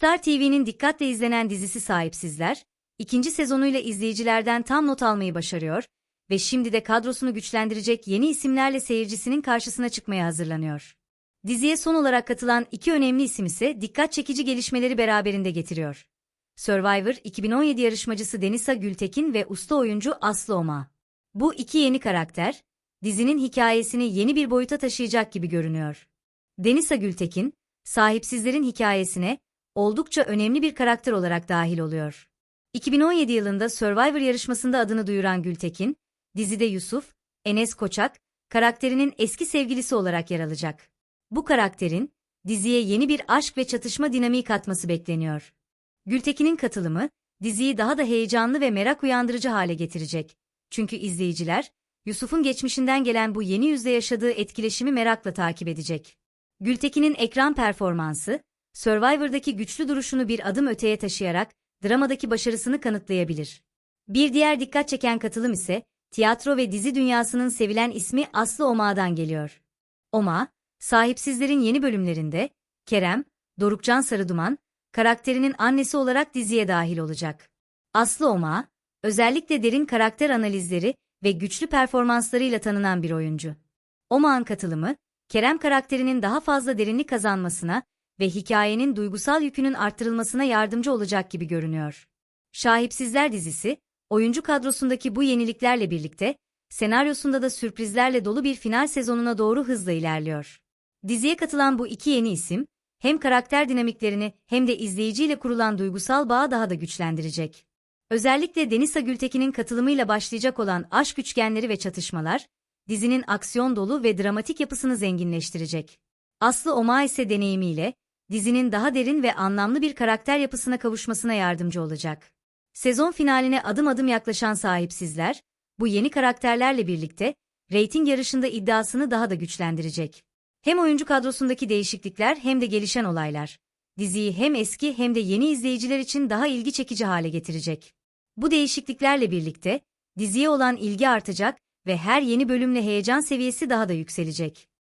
Star TV'nin dikkatle izlenen dizisi Sahipsizler, ikinci sezonuyla izleyicilerden tam not almayı başarıyor ve şimdi de kadrosunu güçlendirecek yeni isimlerle seyircisinin karşısına çıkmaya hazırlanıyor. Diziye son olarak katılan iki önemli isim ise dikkat çekici gelişmeleri beraberinde getiriyor. Survivor 2017 yarışmacısı Denisa Gültekin ve usta oyuncu Aslı Oma. Bu iki yeni karakter, dizinin hikayesini yeni bir boyuta taşıyacak gibi görünüyor. Denisa Gültekin, sahipsizlerin hikayesine oldukça önemli bir karakter olarak dahil oluyor. 2017 yılında Survivor yarışmasında adını duyuran Gültekin, dizide Yusuf, Enes Koçak, karakterinin eski sevgilisi olarak yer alacak. Bu karakterin, diziye yeni bir aşk ve çatışma dinamiği katması bekleniyor. Gültekin'in katılımı, diziyi daha da heyecanlı ve merak uyandırıcı hale getirecek. Çünkü izleyiciler, Yusuf'un geçmişinden gelen bu yeni yüzde yaşadığı etkileşimi merakla takip edecek. Gültekin'in ekran performansı, Survivor'daki güçlü duruşunu bir adım öteye taşıyarak, dramadaki başarısını kanıtlayabilir. Bir diğer dikkat çeken katılım ise, tiyatro ve dizi dünyasının sevilen ismi Aslı Oma'dan geliyor. Oma, sahipsizlerin yeni bölümlerinde, Kerem, Dorukcan Sarıduman, karakterinin annesi olarak diziye dahil olacak. Aslı Oma, özellikle derin karakter analizleri ve güçlü performanslarıyla tanınan bir oyuncu. Oma'nın katılımı, Kerem karakterinin daha fazla derinlik kazanmasına ve hikayenin duygusal yükünün arttırılmasına yardımcı olacak gibi görünüyor. Şahipsizler dizisi, oyuncu kadrosundaki bu yeniliklerle birlikte, senaryosunda da sürprizlerle dolu bir final sezonuna doğru hızla ilerliyor. Diziye katılan bu iki yeni isim, hem karakter dinamiklerini hem de izleyiciyle kurulan duygusal bağı daha da güçlendirecek. Özellikle Denisa Gültekin'in katılımıyla başlayacak olan aşk üçgenleri ve çatışmalar, dizinin aksiyon dolu ve dramatik yapısını zenginleştirecek. Aslı Oma ise deneyimiyle, dizinin daha derin ve anlamlı bir karakter yapısına kavuşmasına yardımcı olacak. Sezon finaline adım adım yaklaşan sahipsizler, bu yeni karakterlerle birlikte, reyting yarışında iddiasını daha da güçlendirecek. Hem oyuncu kadrosundaki değişiklikler hem de gelişen olaylar, diziyi hem eski hem de yeni izleyiciler için daha ilgi çekici hale getirecek. Bu değişikliklerle birlikte, diziye olan ilgi artacak ve her yeni bölümle heyecan seviyesi daha da yükselecek.